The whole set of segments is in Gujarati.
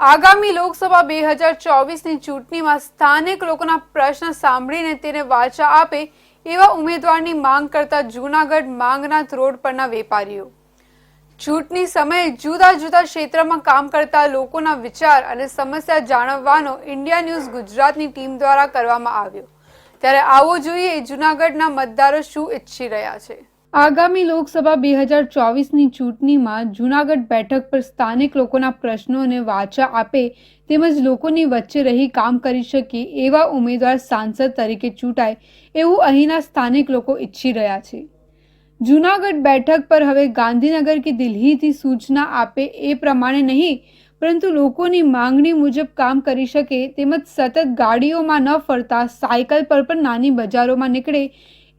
આગામી લોકસભા બે હજાર ચોવીસની ચૂંટણીમાં સ્થાનિક લોકોના પ્રશ્ન સાંભળીને તેને વાચા આપે એવા ઉમેદવારની માંગ કરતા જૂનાગઢ માંગનાથ રોડ પરના વેપારીઓ. ચૂંટણી સમયે જુદા જુદા ક્ષેત્રમાં કામ કરતા લોકોના વિચાર અને સમસ્યા જાણવવાનો ઇન્ડિયા ન્યૂઝ ગુજરાતની ટીમ દ્વારા કરવામાં આવ્યો. ત્યારે આવો જોઈએ જૂનાગઢના મતદારો શું ઈચ્છી રહ્યા છે. આગામી લોકસભા બે હજાર ચોવીસની ચૂંટણીમાં જૂનાગઢ બેઠક પર સ્થાનિક લોકોના પ્રશ્નોને વાચા આપે તેમજ લોકોની વચ્ચે રહી કામ કરી શકે એવા ઉમેદવાર સાંસદ તરીકે ચૂંટાય એવું અહીંના સ્થાનિક લોકો ઈચ્છી રહ્યા છે. જૂનાગઢ બેઠક પર હવે ગાંધીનગર કે દિલ્હીથી સૂચના આપે એ પ્રમાણે નહીં, પરંતુ લોકોની માંગણી મુજબ કામ કરી શકે તેમજ સતત ગાડીઓમાં ન ફરતા સાયકલ પર પણ નાની બજારોમાં નીકળે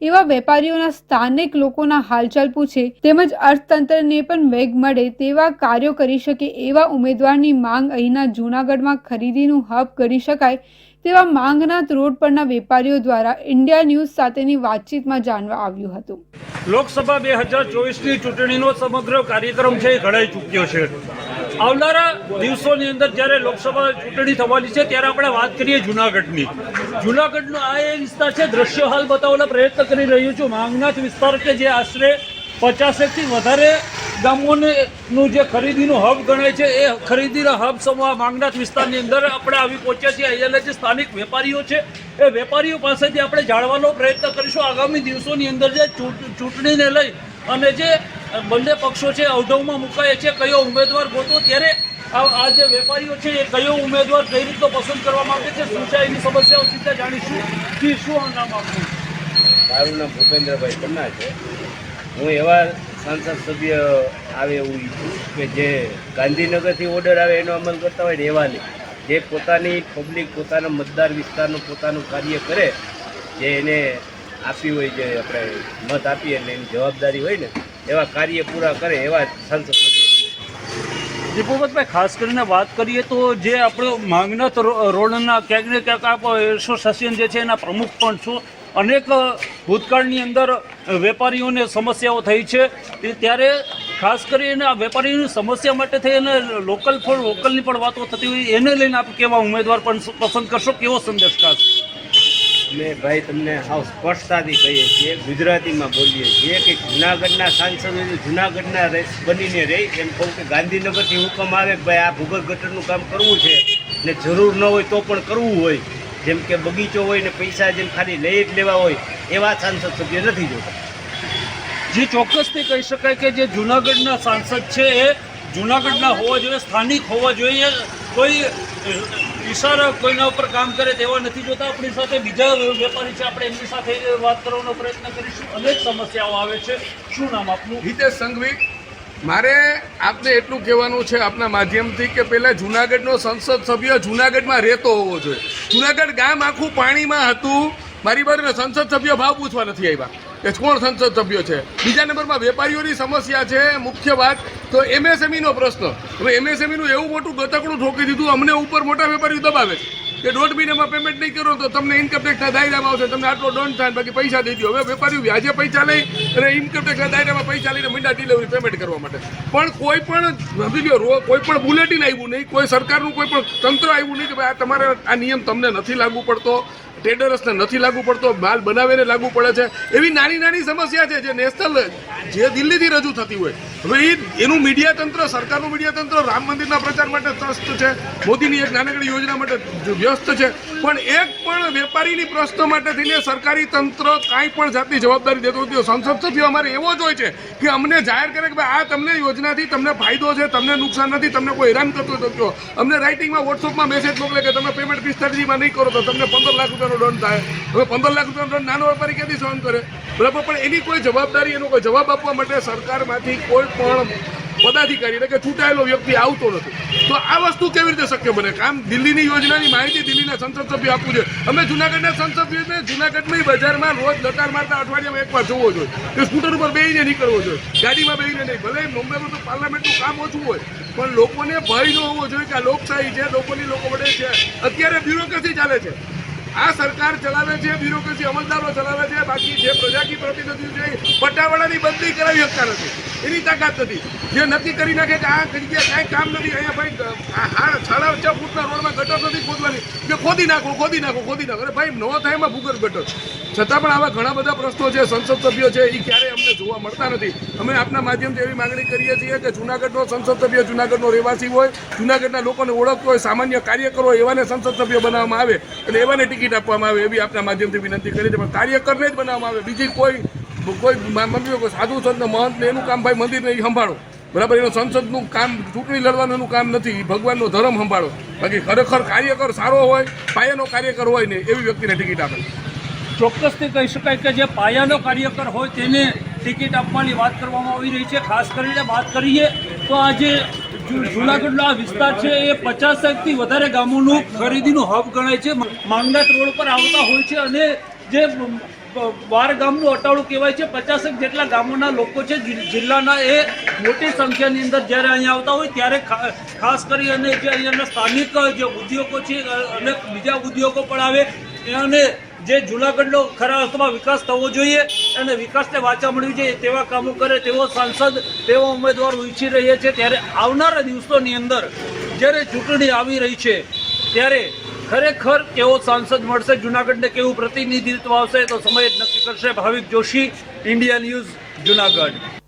એવા વેપારીઓના સ્થાનિક લોકોના હાલચાલ પૂછે તેમજ અર્થતંત્રને પણ વેગ મળે તેવા કાર્યો કરી શકે એવા ઉમેદવારની માંગ અહીંના જૂનાગઢમાં ખરીદીનું હબ કરી શકાય તેવા માંગનાથ રોડ પરના વેપારીઓ દ્વારા ઇન્ડિયા ન્યૂઝ સાથેની વાતચીતમાં જાણવા આવ્યું હતું. લોકસભા બે હજાર ચોવીસની ચૂંટણીનો સમગ્ર કાર્યક્રમ છે ઘડાઈ ચૂક્યો છે. આવનારા દિવસોની અંદર જ્યારે લોકસભા ચૂંટણી થવાની છે, ત્યારે આપણે વાત કરીએ જુનાગઢની. જુનાગઢનો આ એ વિસ્તાર છે, દ્રશ્ય હાલ બતાવવાનો પ્રયત્ન કરી રહ્યો છું. માંગનાથ વિસ્તાર કે જે આશરે પચાસેકથી વધારે ગામોનું જે ખરીદીનું હબ ગણાય છે, એ ખરીદીના હબ સમૂહ માંગનાથ વિસ્તારની અંદર આપણે આવી પહોંચ્યા છીએ. અહીંયાના જે સ્થાનિક વેપારીઓ છે, એ વેપારીઓ પાસેથી આપણે જાણવાનો પ્રયત્ન કરીશું. આગામી દિવસોની અંદર જે ચૂંટ- ચૂંટણીને લઈ અને જે બંને પક્ષો છે, અવઢવમાં મુકાય છે, કયો ઉમેદવાર ગોતો, ત્યારે આ જે વેપારીઓ છે, એ કયો ઉમેદવાર કઈ રીતનો પસંદ કરવા માંગે છે સિંચાઈની સમસ્યાઓ સીધા જાણીશું. કે શું નામ આપનું? મારું નામ ભૂપેન્દ્રભાઈ પન્ના છે. હું એવા સાંસદ સભ્ય આવે એવું ઈચ્છું કે જે ગાંધીનગરથી ઓર્ડર આવે એનો અમલ કરતા હોય ને એવા નહીં. જે પોતાની પબ્લિક પોતાના મતદાર વિસ્તારનું પોતાનું કાર્ય કરે, જે એને આપી હોય, જે આપણે મત આપીએ એટલે એની જવાબદારી હોય ને એવા કાર્ય પૂરા કરે એવા સભ્ય દીપુભાઈ ખાસ કરીને વાત કરીએ તો જે આપણો માંગનાથ રોડના ક્યાંક ને ક્યાંક આપ એસોસિએશન જે છે એના પ્રમુખ પણ છો. અનેક ભૂતકાળની અંદર વેપારીઓને સમસ્યાઓ થઈ છે. ત્યારે ખાસ કરીને આ વેપારીઓની સમસ્યા માટે થઈ અને લોકલ ફોર લોકલની પણ વાતો થતી હોય, એને લઈને આપ કેવા ઉમેદવાર પણ પસંદ કરશો? કેવો સંદેશ ખાસ? અમે ભાઈ તમને હાવ સ્પષ્ટતાથી કહીએ છીએ, ગુજરાતીમાં બોલીએ છીએ કે જુનાગઢના સાંસદો જુનાગઢના બનીને રહી. એમ કહું કે ગાંધીનગરથી હુકમ આવે કે ભાઈ આ ભૂગર્ભ ગટરનું કામ કરવું છે ને જરૂર ન હોય તો પણ કરવું હોય. જેમ કે બગીચો હોય ને પૈસા જેમ ખાલી લઈ જ લેવા હોય, એવા સાંસદ સભ્ય નથી જોતા. જે ચોક્કસથી કહી શકાય કે જે જુનાગઢના સાંસદ છે એ જુનાગઢના હોવા જોઈએ, સ્થાનિક હોવા જોઈએ. કોઈ ઈશારો કોઈના ઉપર કામ કરે તેવા નથી જોતા. આપણી સાથે બીજા વેપારી છે. આપણે એમની સાથે વાત કરવાનો પ્રયત્ન કરીશું. અનેક સમસ્યાઓ આવે છે. શું નામ આપનું? હિતેશ સંઘવી. મારે આપને એટલું કહેવાનું છે આપના માધ્યમથી કે પહેલાં જુનાગઢનો સંસદ સભ્ય જુનાગઢમાં રહેતો હોવો જોઈએ. જુનાગઢ ગામ આખું પાણીમાં હતું. મારી બાજુ સંસદ સભ્ય ભાવ પૂછવા નથી આવ્યા. કે કોણ સંસદ સભ્યો છે. બીજા નંબરમાં વેપારીઓની સમસ્યા છે, મુખ્ય વાત તો એમએસએમઈનો પ્રશ્ન. હવે એમએસએમઈનું એવું મોટું ગતકડું ઠોકી દીધું, અમને ઉપર મોટા વેપારીઓ દબાવે છે. કે દોઢ મહિનામાં પેમેન્ટ નહીં કરો તો તમને ઇન્કમટેક્સના દાયરામાં આવશે, તમને આટલો દંડ થાય બાકી પૈસા દઈ દો. હવે વેપારીઓ વ્યાજે પૈસા લઈ અને ઇન્કમટેક્સના દાયરામાં પૈસા લઈને મીંડા ડિલિવરી પેમેન્ટ કરવા માટે. પણ કોઈ પણ, સમજી લો કોઈ પણ બુલેટિન આવ્યું નહીં, કોઈ સરકારનું કોઈ પણ તંત્ર આવ્યું નહીં કે ભાઈ આ તમારે આ નિયમ તમને નથી લાગુ પડતો. ટ્રેડર્સને નથી લાગુ પડતો, માલ બનાવીને લાગુ પડે છે. એવી નાની નાની સમસ્યા છે જે નેશનલ, જે દિલ્હીથી રજૂ થતી હોય. હવે એ એનું મીડિયા તંત્ર, સરકારનું મીડિયા તંત્ર રામ મંદિરના પ્રચાર માટે ત્રસ્ત છે. મોદીની એક નાનકડી યોજના માટે વ્યસ્ત છે. પણ એક પણ વેપારીની પ્રશ્ન માટે થઈને સરકારી તંત્ર કાંઈ પણ જાતની જવાબદારી દેતું નથી. સંસદ સભ્ય અમારે એવો જ હોય છે કે અમને જાહેર કરે કે ભાઈ આ તમને યોજનાથી તમને ફાયદો છે, તમને નુકસાન નથી, તમને કોઈ હેરાન કરતો નથી. અમને રાઇટિંગમાં વોટ્સઅપમાં મેસેજ મોકલે કે તમે પેમેન્ટ પિસ્તાળીસમાં નહીં કરો તો તમને પંદર લાખ રૂપિયાનો દંડ થાય. હવે પંદર લાખ રૂપિયાનો દંડ નાનો વેપારી ક્યાંથી સહન કરે? બરાબર, પણ એની કોઈ જવાબદારી, એનો કોઈ જવાબ આપવા માટે સરકારમાંથી કોઈ પણ પદાધિકારી એટલે કે ચૂંટાયેલો વ્યક્તિ આવતો નથી. તો આ વસ્તુ કેવી રીતે શક્ય બને? કામ દિલ્હીની યોજનાની માહિતી દિલ્હીના સંસદ સભ્ય આપવું જોઈએ. અમે જુનાગઢના સંસદ સભ્યને જુનાગઢની બજારમાં રોજ લટાર મારતા અઠવાડિયામાં એકવાર જોવો જોઈએ. કે સ્કૂટર ઉપર બેહીને નીકળવો જોઈએ. ગાડીમાં બેહીને નહીં. ભલે મુંબઈમાં તો પાર્લામેન્ટનું કામ ઓછું હોય, પણ લોકોને ભય ન હોવો જોઈએ કે આ લોકશાહી છે, લોકોની લોકો વડે છે. અત્યારે બ્યુરોક્રેસી ચાલે છે. આ સરકાર ચલાવે છે, બ્યુરોક્રેસી અમલદારો ચલાવે છે, બાકી જે પ્રજાકી પ્રતિનિધિ છે પટ્ટાવાળાની બદલી કરાવી શકતા નથી. એની તાકાત નથી. જે નક્કી કરી નાખે કે આ જગ્યાએ કાંઈ કામ નથી, અહીંયા ભાઈ હા સાડા છ ફૂટના રોડમાં કે ખોદી નાખો ખોદી નાખો ખોદી નાખો. અરે ભાઈ ન થાય એમાં ભૂગર્ભ ગટર છતાં પણ આવા ઘણા બધા પ્રશ્નો છે, સંસદ સભ્યો છે એ ક્યારેય અમને જોવા મળતા નથી. અમે આપના માધ્યમથી એવી માંગણી કરીએ છીએ કે જુનાગઢનો સંસદ સભ્ય જુનાગઢનો રહેવાસી હોય, જુનાગઢના લોકોને ઓળખતો હોય, સામાન્ય કાર્યકરો હોય, એવાને સંસદ સભ્ય બનાવવામાં આવે અને એવાને ટિકિટ આપવામાં આવે, એવી આપના માધ્યમથી વિનંતી કરી છે પણ કાર્યકરને જ બનાવવામાં આવે. બીજી કોઈ કોઈ સાધુ સંત, મહંત ને એનું કામ ભાઈ મંદિરને એ સંભાળો. બરાબર, એનું સંસદનું કામ, ચૂંટણી લડવાનું કામ નથી ભગવાનનો ધર્મ સંભાળો. બાકી ખરેખર કાર્યકર સારો હોય, પાયાનો કાર્યકર હોય ને, એવી વ્યક્તિને ટિકિટ આપે. ચોક્કસથી કહી શકાય કે જે પાયાનો કાર્યકર હોય તેને ટિકિટ આપવાની વાત કરવામાં આવી રહી છે. ખાસ કરીને વાત કરીએ તો આજે જુનાગઢનો આ વિસ્તાર છે, એ પચાસથી વધારે ગામોનું ખરીદીનું હબ ગણાય છે. માંગનાથ રોડ પર આવતા હોય છે અને જે બાર ગામનું અટાળું કહેવાય છે. પચાસેક જેટલા ગામોના લોકો છે. જિલ્લાના એ મોટી સંખ્યાની અંદર જ્યારે અહીંયા આવતા હોય ત્યારે ખાસ કરી અને જે અહીંયાના સ્થાનિક જે ઉદ્યોગો છે અને બીજા ઉદ્યોગો પણ આવે. અને જે જુનાગઢનો ખરા અર્થમાં વિકાસ થવો જોઈએ અને વિકાસને વાચા મળવી જોઈએ તેવા કામો કરે, તેવો સાંસદ, તેવો ઉમેદવાર ઈચ્છી રહ્યા છે. ત્યારે આવનારા દિવસોની અંદર જ્યારે ચૂંટણી આવી રહી છે, ત્યારે ખરેખર કેવો સાંસદ મળશે, જુનાગઢને કેવું પ્રતિનિધિત્વ આવશે તો સમય જ નક્કી કરશે. Bhavik Joshi, India news, Junagadh.